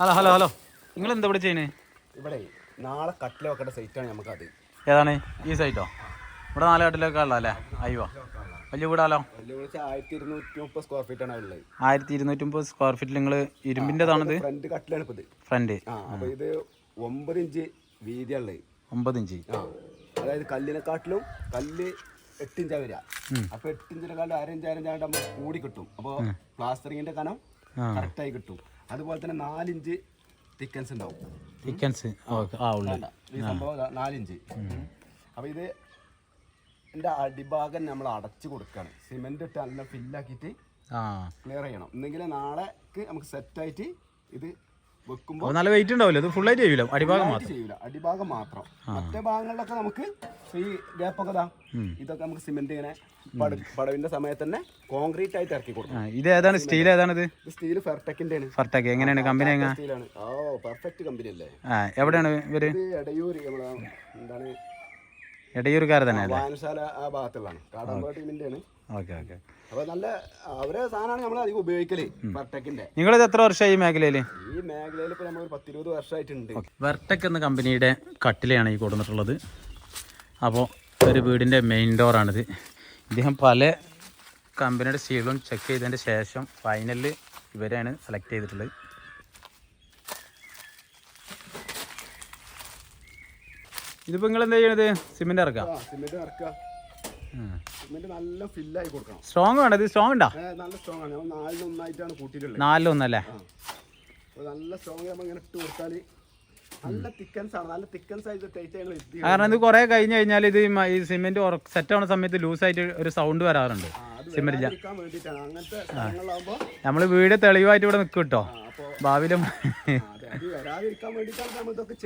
Hello hello hello. നിങ്ങൾ എന്താ ഇവിടെ ചെയ്യുന്നത് ഇവിടെ നാളെ കട്ടില വെക്കേണ്ട സൈറ്റാണ് നമുക്കത് ഏതാണ്? ഈ സൈറ്റോ ഇവിടെ നാല് കട്ടിലൊക്കെ ഉള്ളതല്ലേ അയ്യോ. വലിയ വീടാലോ? ആയിരത്തി ഇരുന്നൂറ്റി മുപ്പത് സ്ക്വയർ ഫീറ്റ് ആണ് ഉള്ളത്. ആയിരത്തി ഇരുന്നൂറ്റി മുപ്പത് സ്ക്വയർ ഫീറ്റ് നിങ്ങൾ ഇരുമ്പിന്റെതാണത് ഫ്രണ്ട് കട്ടിലാണ് ഇപ്പോൾ ഇത്. ഫ്രണ്ട് ആ അപ്പൊ ഇത് ഒമ്പത് ഇഞ്ച് വീതിയുള്ളത് ഒമ്പത് ഇഞ്ച്. അതായത് കല്ലിനെക്കാട്ടിലും കല്ല് എട്ട് ഇഞ്ചാ വരിക അപ്പൊ എട്ട് ഇഞ്ചിനെക്കാളും അര ഇഞ്ച് അര ഇഞ്ചായിട്ട് നമ്മൾ കൂടി കിട്ടും. അപ്പോൾ പ്ലാസ്റ്ററിങ്ങിന്റെ കനം. കറക്റ്റായി കിട്ടും. അതുപോലെ തന്നെ നാലിഞ്ച് തിക്കൻസ് ഉണ്ടാവും. തിക്കൻസ് ആ ഉള്ളു ഈ സംഭവം നാലിഞ്ച്. അപ്പൊ ഇത് എന്റെ അടിഭാഗം നമ്മൾ അടച്ചു കൊടുക്കുകയാണ് സിമെന്റ് ഇട്ട് നല്ല ഫില്ലാക്കിയിട്ട് ആ. ക്ലിയർ ചെയ്യണം. എന്നെങ്കിൽ നാളേക്ക് നമുക്ക് സെറ്റ് ആയിട്ട് ഇത് വെക്കുമ്പോൾ നല്ല വെയിറ്റ് ഉണ്ടാവില്ല? ഇത് ഫുൾ ആയിട്ട് ചെയ്യൂല അടിഭാഗം മാത്രം. ചെയ്യൂല അടിഭാഗം മാത്രം. മറ്റേ ഭാഗങ്ങളിലൊക്കെ നമുക്ക് ഈ ഗ്യാപ്പൊക്കെ ദാ ഇതൊക്കെ നമുക്ക് സിമെന്റ് ഇങ്ങനെ പട- പടവിന്റെ സമയത്ത് തന്നെ കോൺക്രീറ്റ് ആയിട്ട് ഇറക്കി കൊടുക്കും. ഇത് ഏതാണ്? സ്റ്റീൽ ഏതാണിത്? സ്റ്റീൽ ഫെർടെക്കിന്റെ ആണ് എങ്ങനെയാണ്? കമ്പനി സ്റ്റീലാണ് ഓ പെർഫെക്റ്റ് കമ്പനി അല്ലേ? എവിടെയാണ് ഇവർ? എടയൂർ എന്താണ്? എടയൂർക്കാർ തന്നെ വായനശാല ആ ഭാഗത്തുള്ളതാണ്. കാടാമ്പ ടീമിന്റെ ആണ് ഓക്കെ ഓക്കെ. അപ്പൊ നല്ല അവരെ സാധനമാണ് നമ്മൾ അധികം ഉപയോഗിക്കൽ ഫെർടെക്കിന്റെ നിങ്ങളിത് എത്ര വർഷമായി ഈ മേഖലയിൽ ഈ മേഖലയിൽ ഇപ്പൊ നമ്മൾ പത്തിരുപത് വർഷമായിട്ടുണ്ട് വെർട്ടക് എന്ന കമ്പനിയുടെ കട്ടിലയാണ് ഈ കൊടുത്തിട്ടുള്ളത് അപ്പോൾ ഒരു വീടിന്റെ മെയിൻ ഡോറാണിത് ഇദ്ദേഹം പല കമ്പനിയുടെ സീലും ചെക്ക് ചെയ്തതിന്റെ ശേഷം ഫൈനലിൽ ഇവരെയാണ് സെലക്ട് ചെയ്തിട്ടുള്ളത്. ഇതിപ്പോൾ നിങ്ങൾ എന്താ ചെയ്യണത്? സിമെന്റ് ഇറക്കാം ആ ഇറക്കാം സിമെന്റ് നല്ല ഫില്ലായി കൊടുക്കണം. സ്ട്രോങ് വേണം? ഇത് സ്ട്രോങ് ഉണ്ടോ? നല്ല സ്ട്രോങ് ആണ്. നമ്മൾ നാലിലൊന്നായിട്ടാണ് കൂട്ടിയിട്ടുള്ളത്. നാലിലൊന്നല്ലേ? ആ. നല്ല സ്ട്രോങ് നമ്മൾ ഇങ്ങനെ ഇട്ട് കൊടുത്താൽ നല്ല തിക്കൻസ് ആണ് നല്ല കാരണം ഇത് കൊറേ കഴിഞ്ഞ് കഴിഞ്ഞാൽ ഇത് ഈ സിമെന്റ് സെറ്റ് ആവുന്ന സമയത്ത് ലൂസ് ആയിട്ട് ഒരു സൗണ്ട് വരാറുണ്ട്. സിമെന്റ് നമ്മൾ വീട് തെളിവായിട്ട് ഇവിടെ നിൽക്കും കേട്ടോ ഭാവിയിലും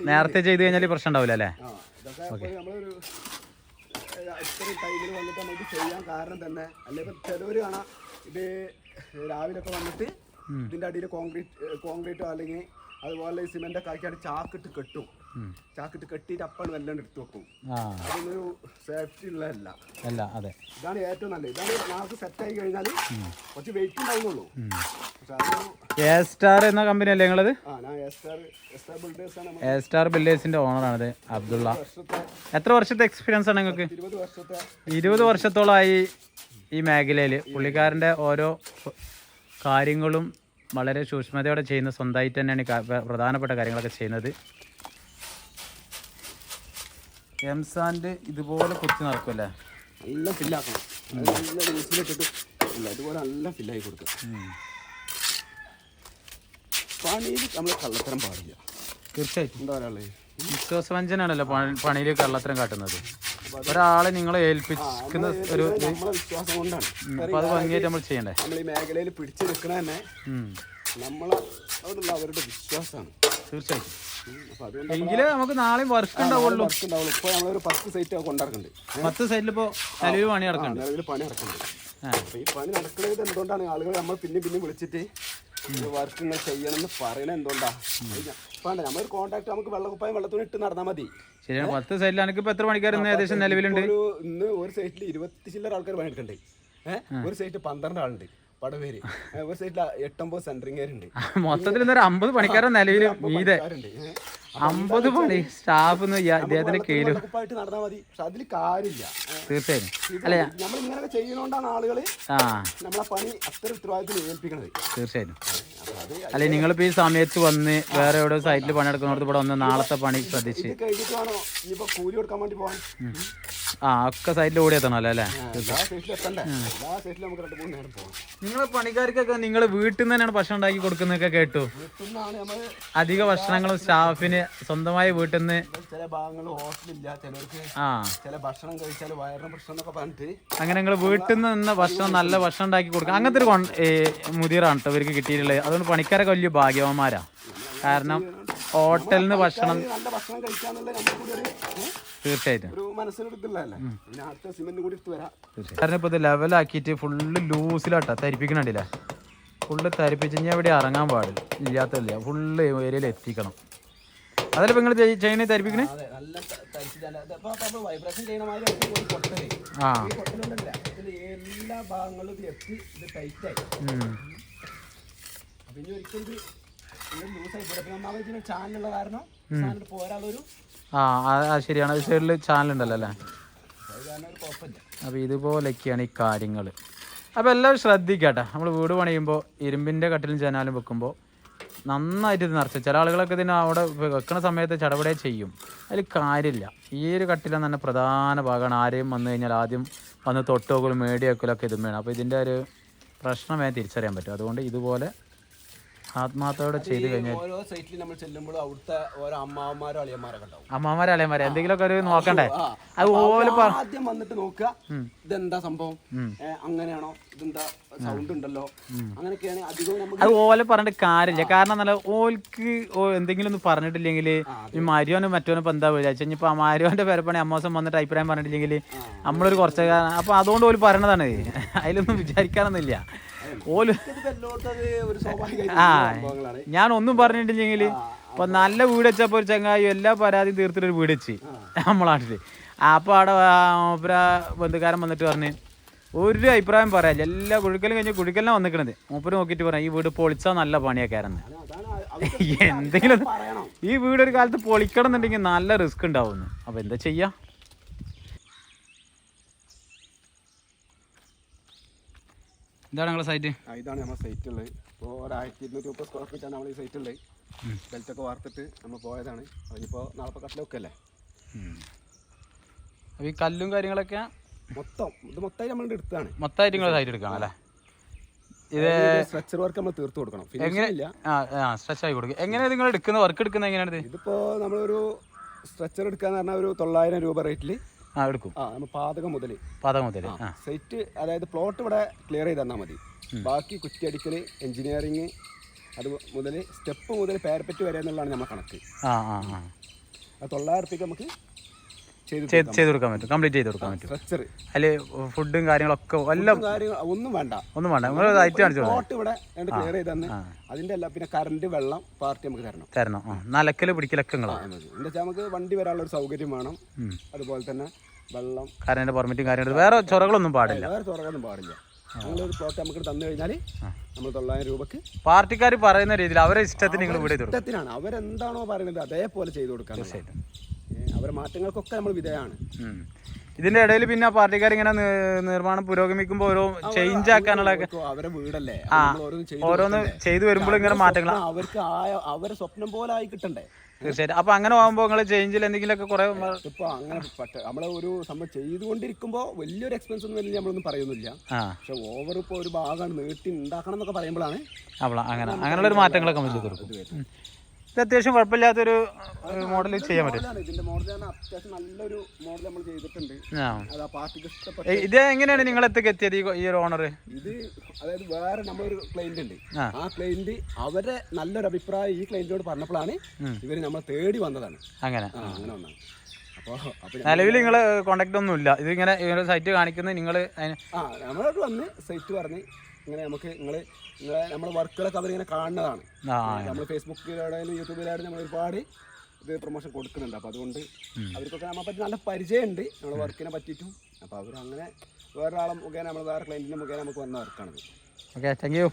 നേരത്തെ ചെയ്ത് കഴിഞ്ഞാൽ പ്രശ്നം ഉണ്ടാവില്ല അല്ലേ ആ ഇതൊക്കെ ഇപ്പോൾ നമ്മളൊരു ഏ, ഇത്രയും ടൈമിൽ വന്നിട്ട് നമുക്ക് ചെയ്യാൻ കാരണം തന്നെ അല്ലെങ്കിൽ ഇപ്പം ചിലവർ കാണാം ഇത് രാവിലെ ഒക്കെ വന്നിട്ട് ഇതിന്റെ അടിയിൽ കോൺക്രീറ്റ് കോൺക്രീറ്റോ അല്ലെങ്കിൽ അതുപോലെ സിമെന്റ് ഒക്കെ ആക്കിയാണ് ചാക്കിട്ട് കെട്ടും. ചാക്കിട്ട് കെട്ടിയിട്ട് അപ്പം വെല്ലം എടുത്തു വെക്കും. അതൊന്നൊരു സേഫ്റ്റി ഉള്ളതല്ല. അല്ല അതെ. ഇതാണ് ഏറ്റവും നല്ലത്. ഇതാണ് നാൾക്ക് സെറ്റ് ആയി കഴിഞ്ഞാൽ കുറച്ച് വെയിറ്റ് ഉണ്ടാവുന്നുള്ളൂ എ സ്റ്റാർ എന്ന കമ്പനി അല്ലേ നിങ്ങളത്? എ സ്റ്റാർ ബില്ലേഴ്സിന്റെ ഓണറാണിത് അബ്ദുള്ള. എത്ര വർഷത്തെ എക്സ്പീരിയൻസ് ആണ് നിങ്ങൾക്ക്? ഇരുപത് വർഷത്തെ ഇരുപത് വർഷത്തോളമായി ഈ മേഖലയിൽ പുള്ളിക്കാരന്റെ ഓരോ കാര്യങ്ങളും വളരെ സൂക്ഷ്മതയോടെ ചെയ്യുന്ന സ്വന്തമായിട്ട് തന്നെയാണ് പ്രധാനപ്പെട്ട കാര്യങ്ങളൊക്കെ ചെയ്യുന്നത്. എംസാന്റെ ഇതുപോലെ കുത്തി നടക്കുമല്ലേ? നല്ല ഫില്ലാക്കണം ഇതുപോലെ നല്ല ഫില്ലായി കൊടുക്കുക പണിയിൽ നമ്മൾ കള്ളത്തരം പാടില്ല. തീർച്ചയായിട്ടും. എന്താ പറയുക വിശ്വാസവഞ്ചനാണല്ലോ പണിയിൽ കള്ളത്തരം കാട്ടുന്നത്. ഒരാളെ നിങ്ങളെ ഏൽപ്പിക്കുന്ന ഒരു വിശ്വാസം കൊണ്ടാണ്. അത് ഭംഗിയായിട്ട് നമ്മൾ ചെയ്യണ്ടേ? നമ്മൾ ഈ മേഖലയിൽ പിടിച്ചു നിൽക്കണ തന്നെ. നമ്മളെ അവിടെയുള്ള അവരുടെ വിശ്വാസമാണ് തീർച്ചയായിട്ടും. എങ്കിലേ നമുക്ക് നാളെ വർക്ക് ഉണ്ടാവുള്ളൂ. ഇപ്പൊ നമ്മളൊരു പത്ത് സൈറ്റ് കൊണ്ടിറക്കുന്നുണ്ട് പത്ത് സൈറ്റിൽ ഇപ്പോൾ നിലവിൽ പണി നടക്കുന്നുണ്ട് നിലവിൽ പണി നടക്കുന്നുണ്ട് ഈ പണി നടക്കുന്നത് എന്തുകൊണ്ടാണ് ആളുകൾ നമ്മൾ പിന്നെ പിന്നെ വിളിച്ചിട്ട് വർക്ക് ഇങ്ങനെ ചെയ്യണം എന്ന് പറയണ എന്തുകൊണ്ടാ വേണ്ട നമ്മളൊരു കോൺടാക്ട് നമുക്ക് വെള്ളക്കുപ്പായം വെള്ളത്തുണി ഇട്ട് നടന്നാൽ മതി. ശരിയാണ്. പത്ത് എനിക്ക് ഇപ്പോൾ എത്ര മണിക്കാർ ഇന്ന് ഏകദേശം നിലവിലുണ്ട്? ഒരു ഇന്ന് ഒരു സൈറ്റിൽ ഇരുപത്തി ചില്ലറ ആൾക്കാർ പണിയെടുക്കണ്ടേ. ഏഹ് ഒരു സൈറ്റ് പന്ത്രണ്ട് ആളുണ്ട്. പടവേര് ഏ, ഒരു സൈറ്റിൽ എട്ടൊമ്പത് സെൻട്രിങ്ങേരുണ്ട് മൊത്തത്തിൽ ഇന്നൊരു അമ്പത് പണിക്കാരോ നിലവിൽ മീതെ. അമ്പത് പണി സ്റ്റാഫ് ഇദ്ദേഹത്തിന്റെ കീഴിൽ നടന്നാൽ മതി പക്ഷെ അതിൽ കാര്യമില്ല. തീർച്ചയായും. അല്ല നമ്മൾ ഇങ്ങനെയൊക്കെ ചെയ്യുന്നോണ്ടാണ് ആളുകൾ നമ്മളെ പണി അത്ര ഉത്തരവാദിത്തത്തിൽ ഏൽപ്പിക്കണത്. തീർച്ചയായും. അല്ലെ നിങ്ങളിപ്പോ ഈ സമയത്ത് വന്ന് വേറെ എവിടെ സൈറ്റിൽ പണിയെടുക്കുന്നവർക്ക് ഇവിടെ വന്ന് നാളത്തെ പണി ശ്രദ്ധിച്ച്. കഴിഞ്ഞിട്ടാണോ ഇനിയിപ്പോ കൂലി കൊടുക്കാൻ വേണ്ടി പോകാൻ ആ ഒക്കെ സൈഡിൽ ഓടി എത്തണല്ലോ അല്ലേ? നിങ്ങളെ പണിക്കാർക്കൊക്കെ നിങ്ങൾ വീട്ടിൽ നിന്ന് തന്നെയാണ് ഭക്ഷണം ഉണ്ടാക്കി കൊടുക്കുന്നൊക്കെ കേട്ടു? അധിക ഭക്ഷണങ്ങളും സ്റ്റാഫിന് സ്വന്തമായി വീട്ടിൽ നിന്ന് ചില ഭാഗങ്ങൾ ഹോസ്റ്റലില്ല ചിലർക്ക് ആ. ചില ഭക്ഷണം കഴിച്ചാൽ വയറിന് പ്രശ്നം എന്നൊക്കെ പറഞ്ഞിട്ട് അങ്ങനെ നിങ്ങൾ വീട്ടിൽ നിന്ന് നിന്ന ഭക്ഷണം നല്ല ഭക്ഷണം ഉണ്ടാക്കി കൊടുക്കുക അങ്ങനത്തെ ഒരു മുതിരാണ് കേട്ടോ ഇവർക്ക് കിട്ടിയിട്ടുള്ളത്. അതുകൊണ്ട് പണിക്കാരൊക്കെ വലിയ ഭാഗ്യവാന്മാരാ. കാരണം ഹോട്ടലിൽ നിന്ന് ഭക്ഷണം നല്ല ഭക്ഷണം കഴിക്കാന്നുള്ള തീർച്ചയായിട്ടും. പിന്നെ ഇത് ലെവലാക്കിയിട്ട് ഫുള്ള് ലൂസിലാട്ടാ തരിപ്പിക്കണില്ല ഫുള്ള് തരിപ്പിച്ച് കഴിഞ്ഞാൽ എവിടെ ഇറങ്ങാൻ പാടില്ല ഇല്ലാത്തല്ല ഫുള്ള് ഏരിയയിൽ എത്തിക്കണം. അതല്ല നിങ്ങൾ ചെയ്യുന്ന തരിപ്പിക്കണേ? ആ എല്ലാ ഭാഗങ്ങളും എത്തി ഇത് ടൈറ്റായി ഇനി ഒരിക്കലും ലൂസായി പിന്നെ ചാനലുള്ള കാരണം പോരാളൊരു ആ ആ ശരിയാണ്. ഈ സൈഡിൽ ചാനൽ ഉണ്ടല്ലോ അല്ലേ? അത് അപ്പോൾ ഇതുപോലൊക്കെയാണ് ഈ കാര്യങ്ങൾ അപ്പോൾ എല്ലാവരും ശ്രദ്ധിക്കട്ടെ. നമ്മൾ വീട് പണിയുമ്പോൾ ഇരുമ്പിന്റെ കട്ടിലും ജനാലും വെക്കുമ്പോൾ നന്നായിട്ട് ഇത് നിറച്ച്. ചില ആളുകളൊക്കെ ഇതിന് അവിടെ വെക്കുന്ന സമയത്ത് ചടപടേ ചെയ്യും. അതിൽ കാര്യമില്ല. ഈ ഒരു കട്ടിലെന്ന് തന്നെ പ്രധാന ഭാഗമാണ് ആരെയും വന്നു കഴിഞ്ഞാൽ ആദ്യം വന്ന് തൊട്ടുവെക്കലും മേടിയാക്കലൊക്കെ ഇതും വേണം അപ്പോൾ ഇതിന്റെ ഒരു പ്രശ്നമേ തിരിച്ചറിയാൻ പറ്റും. അതുകൊണ്ട് ഇതുപോലെ ആത്മാർത്ഥത്തോടെ ചെയ്ത് കഴിഞ്ഞാൽ ഓരോ സൈറ്റിൽ നമ്മൾ ചെല്ലുമ്പോൾ അവിടുത്തെ ഓരോ അമ്മാവന്മാരോ അളിയന്മാരൊക്കെ ഉണ്ടാവും. അമ്മമാരെ അളിയന്മാരെ എന്തെങ്കിലുമൊക്കെ ഒരു നോക്കണ്ടേ? അത് ഓൽ ആദ്യം വന്നിട്ട് നോക്കുക ഇതെന്താ സംഭവം? ഏ, അങ്ങനെയാണോ? ഇതെന്താ സൗണ്ട് ഉണ്ടല്ലോ? അങ്ങനെയൊക്കെയാണ് അധികവും നമുക്ക് അത് ഓലെ പറഞ്ഞിട്ട് കാര്യമില്ല. കാരണം എന്നല്ല ഓൽക്ക് ഓ എന്തെങ്കിലും ഒന്ന് പറഞ്ഞിട്ടില്ലെങ്കിൽ ഈ മാരിയോനും മറ്റോനും ഇപ്പം എന്താ വിചാരിച്ചു ഇനിയിപ്പോൾ ആ മാരിയോന്റെ പേരപ്പണി അമ്മോസം വന്നിട്ട് അഭിപ്രായം പറഞ്ഞിട്ടില്ലെങ്കിൽ നമ്മളൊരു കുറച്ച് കാരണം അപ്പോൾ അതുകൊണ്ട് ഓൽ പറയണതാണ്. അതിലൊന്നും വിചാരിക്കാനൊന്നുമില്ല. ഓൽ ആ ഞാൻ ഒന്നും പറഞ്ഞിട്ടില്ലെങ്കിൽ ഇപ്പൊ നല്ല വീട് വെച്ചപ്പോ ഒരു ചങ്ങായി എല്ലാ പരാതിയും തീർത്തിട്ട് ഒരു വീട് വെച്ച് നമ്മളാട്ടിൽ. അപ്പൊ അവിടെ മൂപ്പര ബന്ധുക്കാരൻ വന്നിട്ട് പറഞ്ഞ് ഒരു അഭിപ്രായം പറയാല്ല എല്ലാ കുഴിക്കലും കഴിഞ്ഞ് കുഴുക്കലിനാ വന്നിക്കണത്. മൂപ്പര് നോക്കിയിട്ട് പറയാം ഈ വീട് പൊളിച്ചാ നല്ല പണിയൊക്കെയായിരുന്നു അതാണ് എന്തെങ്കിലും പറയണം. ഈ വീട് ഒരു കാലത്ത് പൊളിക്കണം എന്നുണ്ടെങ്കിൽ നല്ല റിസ്ക് ഉണ്ടാവുന്നു അപ്പൊ എന്താ ചെയ്യാ? ഇതാണ് നിങ്ങളെ സൈറ്റ് ഇതാണ് നമ്മുടെ സൈറ്റ് ഉള്ളത്. ഇപ്പോൾ ഒരായിരത്തി ഇരുന്നൂറ്റി മുപ്പത് സ്ക്വയർ ഫീറ്റാണ് നമ്മൾ ഈ സൈറ്റ് ഉള്ളത്. ബെൽറ്റൊക്കെ വാർത്തിട്ട് നമ്മൾ പോയതാണ്. അതിനിപ്പോൾ നാളെ കട്ടിലൊക്കെ അല്ലേ അപ്പോൾ ഈ കല്ലും കാര്യങ്ങളൊക്കെ മൊത്തം ഇത് മൊത്തമായി നമ്മളുടെ എടുത്താണ് മൊത്തമായിട്ട് നിങ്ങൾ സൈറ്റ് എടുക്കണം അല്ലേ? ഇത് സ്ട്രക്ചർ വർക്ക് നമ്മൾ തീർത്ത് കൊടുക്കണം. സ്ട്രെച്ച് ആയി കൊടുക്കും. എങ്ങനെയാണ് നിങ്ങൾ എടുക്കുന്നത് വർക്ക് എടുക്കുന്നത് എങ്ങനെയാണ് ഇത് ഇതിപ്പോൾ നമ്മളൊരു സ്ട്രക്ചർ എടുക്കാന്ന് പറഞ്ഞാൽ ഒരു തൊള്ളായിരം രൂപ റേറ്റിൽ ആ എടുക്കും. ആ നമ്മൾ പാതകം മുതൽ പാതകം മുതൽ സൈറ്റ് അതായത് പ്ലോട്ട് ഇവിടെ ക്ലിയർ ചെയ്ത് തന്നാൽ മതി. ബാക്കി കുറ്റിയടിക്കൽ എഞ്ചിനീയറിങ് അത് മുതൽ സ്റ്റെപ്പ് മുതൽ പാരപ്പറ്റ് വരെ എന്നുള്ളതാണ് നമ്മുടെ കണക്ക്. ആ ആ ആ. തൊള്ളായിരം റുപ്യക്ക് നമുക്ക് ചെയ്ത് കൊടുക്കാൻ പറ്റും. കംപ്ലീറ്റ് ചെയ്ത് കൊടുക്കാൻ പറ്റും. അതിൽ ഫുഡും കാര്യങ്ങളൊക്കെ എല്ലാം ഒന്നും വേണ്ട. ഒന്നും വേണ്ട. നിങ്ങൾ കാണിച്ചു ഇവിടെ ക്ലിയർ ചെയ്ത് തന്നെ അതിന്റെ അല്ല പിന്നെ കറണ്ട് വെള്ളം പാർട്ടി നമുക്ക് തരണം. തരണം. ആ നലക്കൽ പിടിക്കലൊക്കെ നിങ്ങളാണ്. എന്താ വെച്ചാൽ നമുക്ക് വണ്ടി വരാനുള്ള ഒരു സൗകര്യം വേണം. അതുപോലെ തന്നെ വെള്ളം. കറണ്ട് പെർമിറ്റും കാര്യങ്ങളും വേറെ ചൊറകളൊന്നും പാടില്ല. വേറെ ചൊറകളൊന്നും പാടില്ല. നമ്മളൊരു പ്ലോട്ട് നമുക്ക് തന്നു കഴിഞ്ഞാൽ നമ്മൾ തൊള്ളായിരം രൂപക്ക് പാർട്ടിക്കാർ പറയുന്ന രീതിയിൽ അവരെ ഇഷ്ടത്തിന് നിങ്ങൾ ഇവിടെ ഇഷ്ടത്തിനാണ്. അവരെന്താണോ പറയുന്നത് അതേപോലെ ചെയ്തു കൊടുക്കാൻ അവരെ മാറ്റങ്ങൾക്കൊക്കെ നമ്മൾ വിധേയമാണ് ഉം. ഇതിന്റെ ഇടയിൽ പിന്നെ പാർട്ടിക്കാർ ഇങ്ങനെ നിർമ്മാണം പുരോഗമിക്കുമ്പോൾ ഓരോ ചേഞ്ച് ആക്കാനുള്ള അവരുടെ അവരെ വീടല്ലേ ഓരോന്ന് ചെയ്തു വരുമ്പോൾ ഇങ്ങനെ മാറ്റങ്ങൾ അവർക്ക് അവരെ സ്വപ്നം പോലെ ആയി കിട്ടണ്ടേ? തീർച്ചയായിട്ടും. അപ്പൊ അങ്ങനെ ആകുമ്പോൾ നിങ്ങൾ ചേഞ്ചിൽ എന്തെങ്കിലുമൊക്കെ കുറെ ഇപ്പൊ അങ്ങനെ നമ്മളെ ഒരു സംഭവം ചെയ്തുകൊണ്ടിരിക്കുമ്പോ വലിയൊരു എക്സ്പെൻസ് ഒന്നും വലിയ നമ്മളൊന്നും പറയുന്നില്ല. പക്ഷെ ഓവർ ഇപ്പൊ ഒരു ഭാഗം നീട്ടി ഉണ്ടാക്കണം എന്നൊക്കെ പറയുമ്പോഴാണ് അങ്ങനെ അങ്ങനെയുള്ള ഒരു മാറ്റങ്ങളൊക്കെ കൊടുക്കും. ഇത് അത്യാവശ്യം കുഴപ്പമില്ലാത്തൊരു മോഡൽ ചെയ്യാൻ പറ്റും. ഇതിന്റെ മോഡൽ തന്നെ അത്യാവശ്യം നല്ലൊരു മോഡൽ നമ്മൾ ചെയ്തിട്ടുണ്ട്. ആ. അത് ആ പാർട്ടിക്ക് ഇഷ്ടപ്പെട്ട ഇത് എങ്ങനെയാണ് നിങ്ങൾ എത്തൊക്കെ എത്തിയത് ഈ- ഒരു ഓണർ ഇത് അതായത് വേറെ നമ്മളൊരു ക്ലയന്റ് ഉണ്ട്. ആ. ക്ലൈന്റ് ക്ലയന്റ് അവരെ നല്ലൊരു അഭിപ്രായം ഈ ക്ലയന്റിനോട് പറഞ്ഞപ്പോഴാണ് ഇവർ നമ്മൾ തേടി വന്നതാണ്. അങ്ങനെ. അങ്ങനെ അപ്പോൾ നിലവിൽ നിങ്ങൾ കോണ്ടാക്ട് ഒന്നും ഇല്ല ഇത് ഇങ്ങനെ സൈറ്റ് കാണിക്കുന്നത് നിങ്ങൾ നമ്മളോട് വന്ന് സൈറ്റ് പറഞ്ഞ് ഇങ്ങനെ നമുക്ക് നിങ്ങൾ നിങ്ങളെ നമ്മുടെ വർക്കുകളൊക്കെ അവരിങ്ങനെ കാണുന്നതാണ്. നമ്മൾ ഫേസ്ബുക്കിലായാലും യൂട്യൂബിലായാലും നമ്മൾ ഒരുപാട് ഇത് പ്രൊമോഷൻ കൊടുക്കുന്നുണ്ട്. അപ്പോൾ അതുകൊണ്ട് അവർക്കൊക്കെ നമ്മളെ പറ്റി നല്ല പരിചയമുണ്ട്. നമ്മുടെ വർക്കിനെ പറ്റിയിട്ടും. അപ്പോൾ അവരങ്ങനെ വേറൊരാളെ മുഖേന നമ്മൾ വേറെ ക്ലയന്റിന്റെ മുഖേന നമുക്ക് വന്ന വർക്കാണിത്. Okay thank you